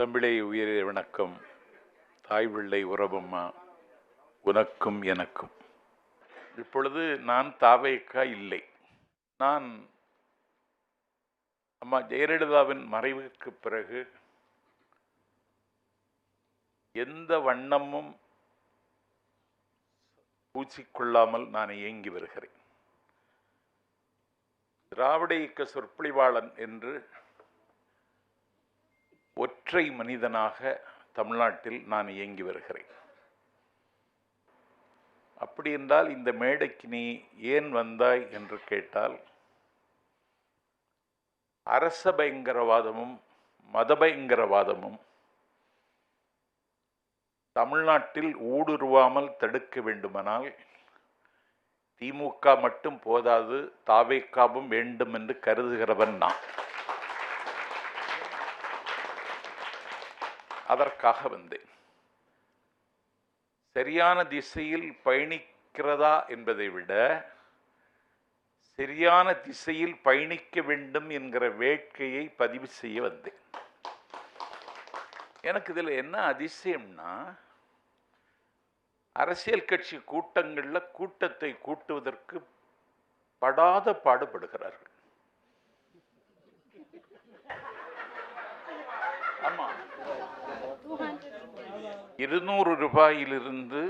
தமிழை உயிரே வணக்கம். தாய் பிள்ளை உறவம்மா உனக்கும் எனக்கும். இப்பொழுது நான் தாவேக்கா இல்லை. நான் அம்மா ஜெயலலிதாவின் மறைவுக்கு பிறகு எந்த வண்ணமும் பூச்சிக்கொள்ளாமல் நான் இயங்கி வருகிறேன். திராவிட இயக்க சொற்பொழிவாளன் என்று ஒற்றை மனிதனாக தமிழ்நாட்டில் நான் இயங்கி வருகிறேன். அப்படி என்றால் இந்த மேடைக்கு நீ ஏன் வந்தாய் என்று கேட்டால் அரச பயங்கரவாதமும் மத பயங்கரவாதமும் தமிழ்நாட்டில் ஊடுருவாமல் தடுக்க வேண்டுமானால் திமுக மட்டும் போதாது தாவேக்காவும் வேண்டும் என்று கருதுகிறவன் நான். அதற்காக வந்தேன். சரியான திசையில் பயணிக்கிறதா என்பதை விட சரியான திசையில் பயணிக்க வேண்டும் என்கிற வேட்கையை பதிவு செய்ய வந்தேன். எனக்கு இதில் என்ன அதிசயம்னா அரசியல் கட்சி கூட்டங்களில் கூட்டத்தை கூட்டுவதற்கு படாத பாடுபடுகிறார்கள். ஆமாம் இருநூறு ரூபாயிலிருந்து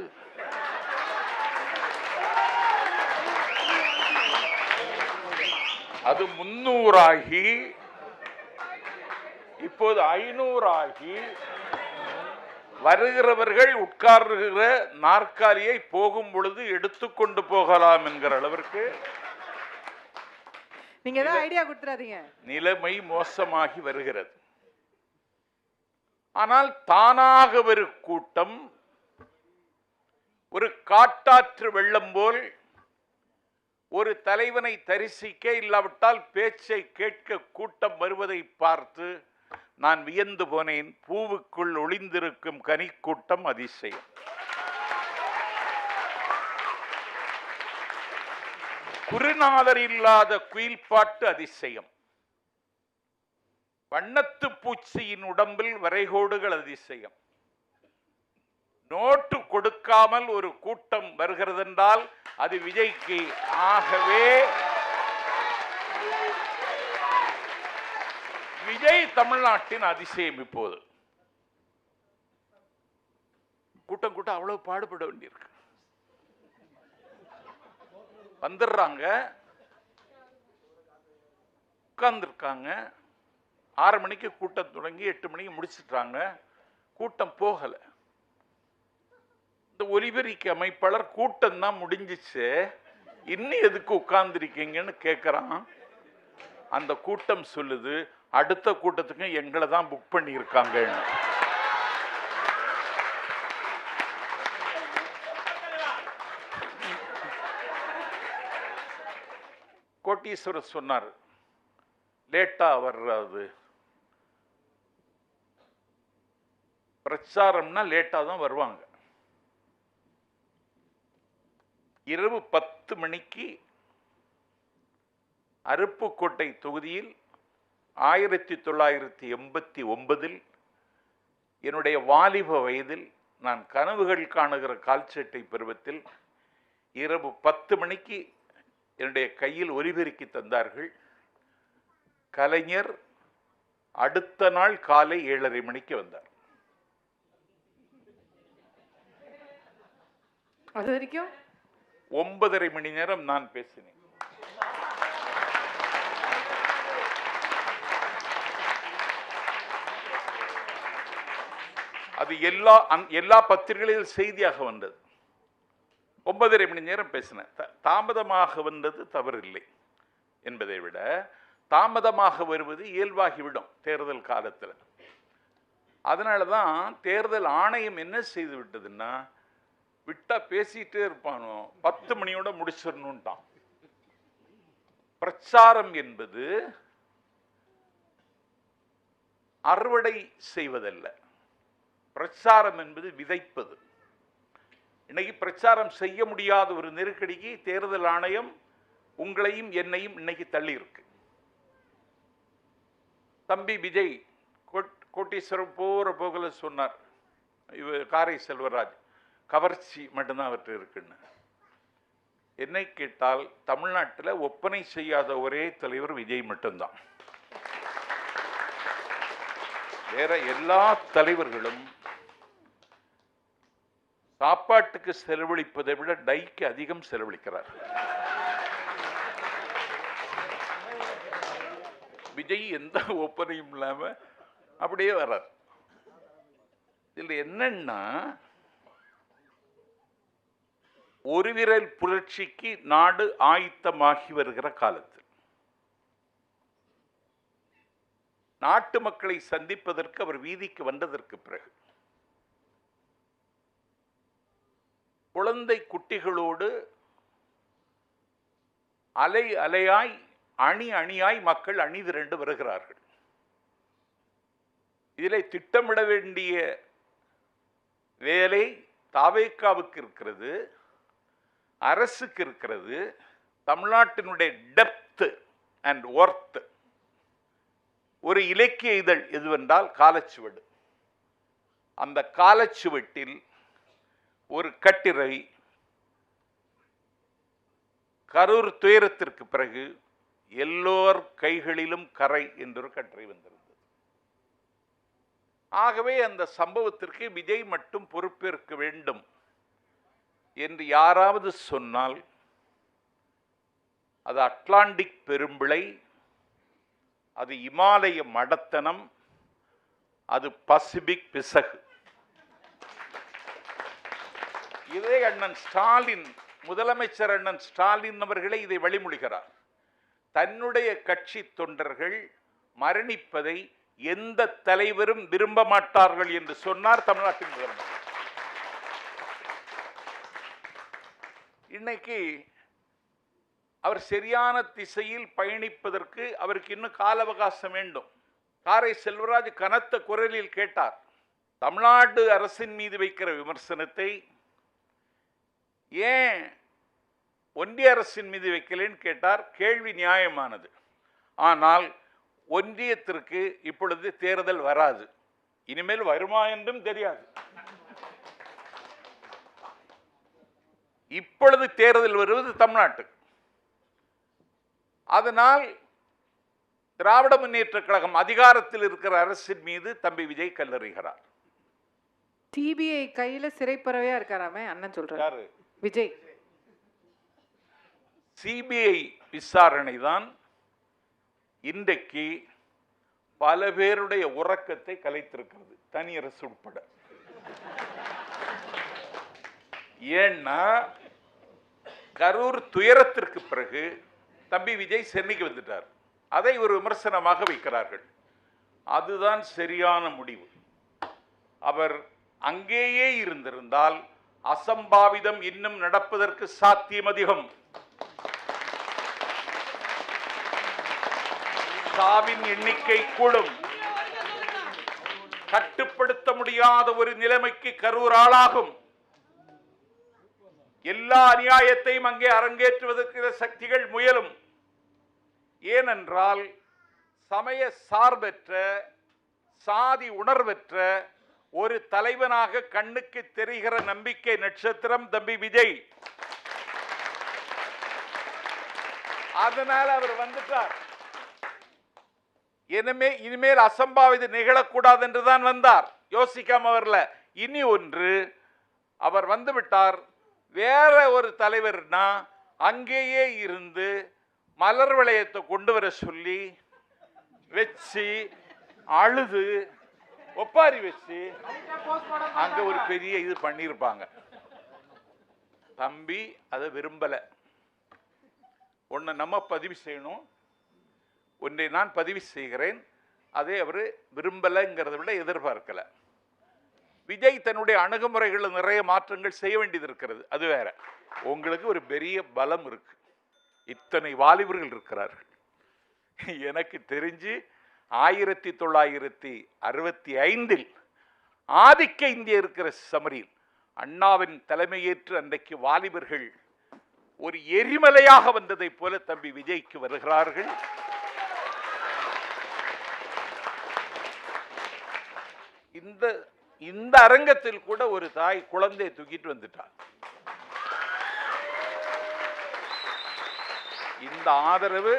அது முன்னூறாகி இப்போது ஐநூறாகி வருகிறவர்கள் உட்கார்கிற நாற்காலியை போகும் பொழுது எடுத்துக்கொண்டு போகலாம் என்கிற அளவிற்கு நீங்க ஐடியா கொடுத்துறாதீங்க நிலைமை மோசமாகி வருகிறது. ஆனால் தானாக ஒரு கூட்டம் ஒரு காட்டாற்று வெள்ளம் போல் ஒரு தலைவனை தரிசிக்க இல்லாவிட்டால் பேச்சை கேட்க கூட்டம் வருவதை பார்த்து நான் வியந்து போனேன். பூவுக்குள் ஒளிந்திருக்கும் கனிக்கூட்டம் அதிசயம். குருநாதர் இல்லாத குயில்பாட்டு அதிசயம். வண்ணத்து பூச்சியின் உடம்பில் வரைகோடுகள் அதிசயம் நோட்டு கொடுக்காமல் ஒரு கூட்டம் வருகிறதென்றால் அது விஜய்க்கு ஆகவே விஜய் தமிழ்நாட்டின் அதிசயம் இப்போது. கூட்டம் கூட்டம் அவ்வளவு பாடுபட வேண்டியிருக்கு. வந்துடுறாங்க உட்கார்ந்துருக்காங்க. ஆறு மணிக்கு கூட்டம் தொடங்கி எட்டு மணிக்கு முடிச்சிட்டாங்க. கூட்டம் போகலை. இந்த ஒலிபெருக்கு அமைப்பாளர் கூட்டம் தான் முடிஞ்சிச்சு. இன்னும் எதுக்கு உட்கார்ந்துருக்கீங்கன்னு கேட்குறான் அந்த கூட்டம் சொல்லுது அடுத்த கூட்டத்துக்கு எங்களை தான் புக் பண்ணியிருக்காங்கன்னு. கோட்டீஸ்வரர் சொன்னார் லேட்டாக வர்றது. பிரச்சாரம்னா லேட்டாக தான் வருவாங்க. இரவு பத்து மணிக்கு அருப்புக்கோட்டை தொகுதியில் ஆயிரத்தி தொள்ளாயிரத்தி எண்பத்தி ஒன்பதில் என்னுடைய வாலிப வயதில் நான் கனவுகள் காணுகிற கால்சட்டை பருவத்தில் இரவு பத்து மணிக்கு என்னுடைய கையில் ஒலிபெருக்கி தந்தார்கள். கலைஞர் அடுத்த நாள் காலை ஏழரை மணிக்கு வந்தார். அது வரைக்கும்? ஒன்பதரை மணி நேரம் நான் பேசினேன். அது எல்லா எல்லா பத்திரிகைகளிலும் செய்தியாக வந்தது. ஒன்பதரை மணி நேரம் பேசினேன். த- தாமதமாக வந்தது தவறில்லை என்பதை விட தாமதமாக வருவது இயல்பாகிவிடும் தேர்தல் காலத்தில். அதனால தான் தேர்தல் ஆணையம் என்ன செய்து விட்டதுன்னா விட்டா பேசிட்டே இருப்பானோ? பத்து மணியோட முடிச்சிடணும்ட்டான். பிரச்சாரம் என்பது அறுவடை செய்வதல்ல. பிரச்சாரம் என்பது விதைப்பது. இன்னைக்கு பிரச்சாரம் செய்ய முடியாத ஒரு நெருக்கடிக்கு தேர்தல் ஆணையம் உங்களையும் என்னையும் இன்னைக்கு தள்ளி இருக்கு தம்பி விஜய் கோட்டீஸ்வரம் போகிற போகல சொன்னார். இவர் காரை செல்வராஜ். கவர்ச்சி மட்டும்தான் அவர்கிட்ட இருக்குன்னு. என்னை கேட்டால் தமிழ்நாட்டில் ஒப்பனை செய்யாத ஒரே தலைவர் விஜய் மட்டும்தான். வேற எல்லா தலைவர்களும் சாப்பாட்டுக்கு செலவழிப்பதை விட டைக்கு அதிகம் செலவழிக்கிறார். விஜய் எந்த ஒப்பனையும் இல்லாமல் அப்படியே வர்றார். இதில் என்னன்னா ஒரு விரல் புரட்சிக்கு நாடு ஆயத்தமாகி வருகிற காலத்தில். நாட்டு மக்களை சந்திப்பதற்கு அவர் வீதிக்கு வந்ததற்கு பிறகு. குழந்தை குட்டிகளோடு அலை அலையாய் அணி அணியாய் மக்கள் அணிதிரண்டு வருகிறார்கள். இதிலே திட்டமிட வேண்டிய வேலை தாவேக்காவுக்கு இருக்கிறது. அரசுக்கு இருக்கிறது தமிழ்நாட்டினுடைய டெப்த் அண்ட் ஒர்த்து ஒரு இலக்கிய இதழ் எதுவென்றால் காலச்சுவடு. அந்த காலச்சுவட்டில் ஒரு கட்டுரை கரூர் துயரத்திற்கு பிறகு எல்லோர் கைகளிலும் கரை என்றொரு கட்டுரை வந்திருந்தது. ஆகவே அந்த சம்பவத்திற்கு விஜய் மட்டும் பொறுப்பேற்க வேண்டும் என்று யாராவது சொன்னால் அது அட்லாண்டிக் பெரும்பிழை அது இமாலய மடத்தனம் அது பசிபிக் பிசகு. இதே அண்ணன் ஸ்டாலின் முதலமைச்சர் அண்ணன் ஸ்டாலின் அவர்களே இதை வழிமொழிகிறார். தன்னுடைய கட்சி தொண்டர்கள் மரணிப்பதை எந்த தலைவரும் விரும்ப மாட்டார்கள் என்று சொன்னார் தமிழ்நாட்டின் முதலமைச்சர். இன்னைக்கு அவர் சரியான திசையில் பயணிப்பதற்கு அவருக்கு இன்னும் கால அவகாசம் வேண்டும். காரை செல்வராஜ் கனத்த குரலில் கேட்டார். தமிழ்நாடு அரசின் மீது வைக்கிற விமர்சனத்தை ஏன் ஒன்றிய அரசின் மீது வைக்கலன்னு கேட்டார். கேள்வி நியாயமானது. ஆனால் ஒன்றியத்திற்கு இப்பொழுது தேர்தல் வராது. இனிமேல் வருமா என்றும் தெரியாது. இப்பொழுது தேர்தல் வருவது தமிழ்நாட்டுக்கு அதனால் திராவிட முன்னேற்ற கழகம் அதிகாரத்தில் இருக்கிற அரசின் மீது தம்பி விஜய் கல்லறிகிறார் டிபிஐ கையில சிறைப்பறவையா இருக்காராமே அண்ணன் சொல்றாரு. விஜய். சிபிஐ விசாரணை தான் இன்றைக்கு பல பேருடைய உறக்கத்தை கலைத்திருக்கிறது. தனி அரசு உட்பட. ஏன்னா கரூர் துயரத்திற்கு பிறகு தம்பி விஜய் சென்னைக்கு வந்துட்டார். அதை ஒரு விமர்சனமாக வைக்கிறார்கள். அதுதான் சரியான முடிவு. அவர் அங்கேயே இருந்திருந்தால் அசம்பாவிதம் இன்னும் நடப்பதற்கு சாத்தியம் அதிகம் சாவின் எண்ணிக்கை கூடும். கட்டுப்படுத்த முடியாத ஒரு நிலைமைக்கு கரூர் ஆளாகும். எல்லா அநியாயத்தையும் அங்கே அரங்கேற்றுவதற்கு சக்திகள் முயலும். ஏனென்றால் சமய சார்பற்ற சாதி உணர்வற்ற ஒரு தலைவனாக கண்ணுக்கு தெரிகிற நம்பிக்கை நட்சத்திரம் தம்பி விஜய். அதனால அவர் வந்துட்டார். இனிமே இனிமேல் அசம்பாவிதம் நிகழக்கூடாது என்று தான் வந்தார். யோசிக்காம வரல. இனி ஒன்று அவர் வந்து விட்டார். வேற ஒரு தலைவர்னா அங்கேயே இருந்து மலர் வளையத்தை கொண்டு வர சொல்லி வச்சு அழுது ஒப்பாரி வச்சு அங்க ஒரு பெரிய இது பண்ணியிருப்பாங்க. தம்பி அதை விரும்பல. உன்னை நம்ம பதிவு செய்யணும். ஒன்றை நான் பதிவு செய்கிறேன். அதே அவர் விரும்பலைங்கிறத விட எதிர்பார்க்கலை. விஜய் தன்னுடைய அணுகுமுறைகளில் நிறைய மாற்றங்கள் செய்ய வேண்டியது இருக்கிறது. அது வேற. உங்களுக்கு ஒரு பெரிய பலம் இருக்கு. இத்தனை வாலிபர்கள் இருக்கிறார்கள். எனக்கு தெரிஞ்சு ஆயிரத்தி தொள்ளாயிரத்தி அறுபத்தி ஐந்தில் ஆதிக்க இந்திய இருக்கிற சமரியில் அண்ணாவின் தலைமையேற்று அன்றைக்கு வாலிபர்கள் ஒரு எரிமலையாக வந்ததைப் போல தம்பி விஜய்க்கு வருகிறார்கள். இந்த இந்த அரங்கத்தில் கூட ஒரு தாய் குழந்தையை தூக்கிட்டு வந்துட்டார் இந்த ஆதரவு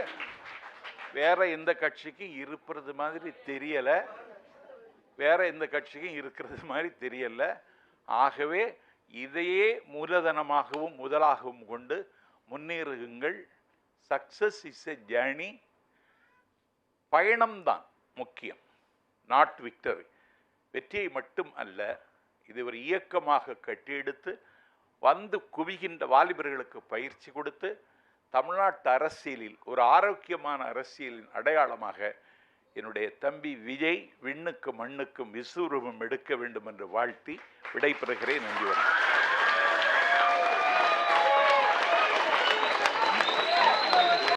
வேற எந்த கட்சிக்கும் இருப்பது மாதிரி தெரியல. வேற எந்த கட்சிக்கும் இருக்கிறது மாதிரி தெரியல. ஆகவே இதையே மூலதனமாகவும் முதலாகவும் கொண்டு முன்னேறுகுங்கள் சக்சஸ் இஸ் எ ஜேர்னி பயணம்தான் முக்கியம். நாட் விக்டரி வெற்றியை மட்டும் அல்ல இது ஒரு இயக்கமாக கட்டியெடுத்து வந்து குவிகின்ற வாலிபர்களுக்கு பயிற்சி கொடுத்து தமிழ்நாட்டு அரசியலில் ஒரு ஆரோக்கியமான அரசியலின் அடையாளமாக என்னுடைய தம்பி விஜய் விண்ணுக்கும் மண்ணுக்கும் விஸ்வரூபம் எடுக்க வேண்டும் என்று வாழ்த்தி விடைபெறுகிறேன். நன்றி வணக்கம்.